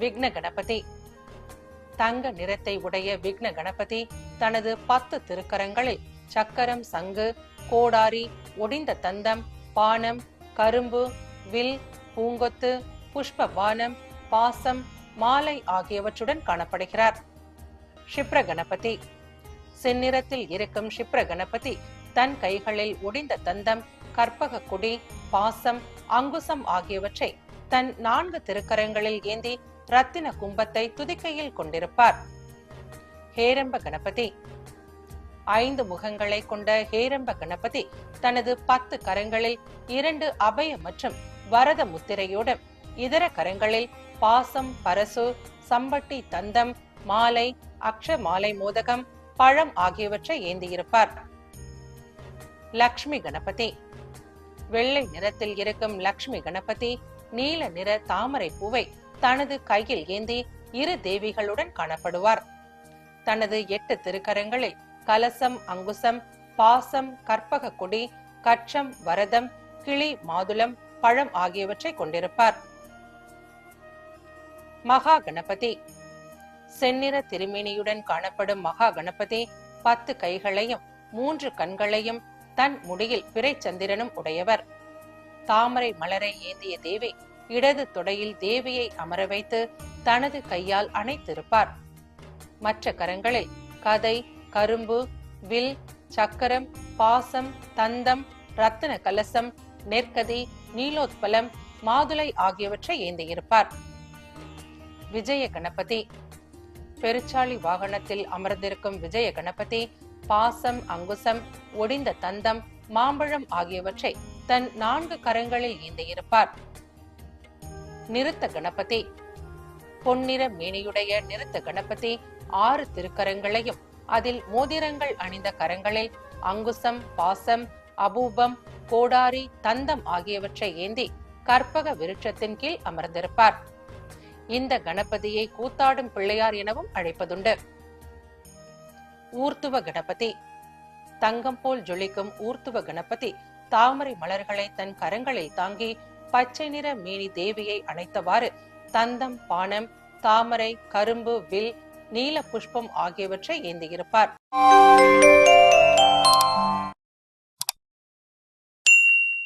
விக்ன கணபதி. தங்க நிறத்தை உடைய விக்ன கணபதி தனது பத்து திருக்கரங்களில் சக்கரம் சங்கு கோடாரி ஒடிந்த தந்தம் பானம் கரும்பு வில் பூங்கொத்து புஷ்ப பானம் பாசம் மாலை ஆகியவற்றுடன் காணப்படுகிறார். ஷிப்ர கணபதி செந்நிறத்தில் இருக்கும் ஷிப்ர கணபதி தன் கைகளில் ஒடிந்த தந்தம் கற்பக குடி பாசம் அங்குசம் ஆகியவற்றை தன் நான்கு திருக்கரங்களில் ஏந்தி ரத்தின கும்பத்தை துதிக்கையில் கொண்டிருப்பார். ஹேரம்ப கணபதி. ஐந்து முகங்களை கொண்ட ஹேரம்ப கணபதி தனது பத்து கரங்களில் இரண்டு அபய மற்றும் வரத முத்திரையோடும் இதர கரங்களில் பாசம் பரசு சம்பட்டி தந்தம் மாலை அக்ஷ மாலை மோதகம் பழம் ஆகியவற்றை ஏந்தியிருப்பார். லக்ஷ்மி கணபதி. வெள்ளை நிறத்தில் இருக்கும் லக்ஷ்மி கணபதி நீல நிற தாமரை பூவை தனது கையில் ஏந்தி இரு தேவிகளுடன் காணப்படுவார். தனது எட்டு திருக்கரங்களில் கலசம் அங்குசம் பாசம் கற்பக கொடி கச்சம் வரதம் கிளி மாதுளம் பழம் ஆகியவற்றை கொண்டிருப்பார். மகா கணபதி. செந்நிற திருமேனியுடன் காணப்படும் மகா கணபதி பத்து கைகளையும் மூன்று கண்களையும் தன் முடியில் பிறைச்சந்திரனும் உடையவர். தாமரை மலரை ஏந்திய தேவி இடது தொடையில் தேவியை அமர வைத்து தனது கையால் அணைத்திருப்பார். மற்ற கரங்களில் கதை கரும்பு வில் சக்கரம் பாசம் தந்தம் ரத்தின கலசம் நெற்கதி நீலோத்பலம் மாதுளை ஆகியவற்றை ஏந்தியிருப்பார். விஜய கணபதி. பெருச்சாளி வாகனத்தில் அமர்ந்திருக்கும் விஜய கணபதி பாசம் அங்குசம் ஒடிந்த தந்தம் மாம்பழம் ஆகியவற்றை தன் நான்கு கரங்களில் ஏந்தியிருப்பார். நிறுத்த கணபதி. பொன்னிற மேனியுடைய நிறுத்த கணபதி ஆறு திருக்கரங்களையும் அதில் மோதிரங்கள் அணிந்த கரங்களில் அங்குசம் பாசம் அபூபம் கோடாரி தந்தம் ஆகியவற்றை ஏந்தி கற்பக விருட்சத்தின் கீழ் அமர்ந்திருப்பார். இந்த கணபதியை கூத்தாடும் பிள்ளையார் எனவும் அழைப்பதுண்டு. ஊர்த்துவ கணபதி. தங்கம் போல் ஜொலிக்கும் ஊர்த்துவ கணபதி தாமரை மலர்களை தன் கரங்களில் தாங்கி பச்சை நிற மேனி தேவியை அணைத்தவாறு தந்தம் பானம் தாமரை கரும்பு வில் நீல புஷ்பம் ஆகியவற்றை ஏந்தியிருப்பார்.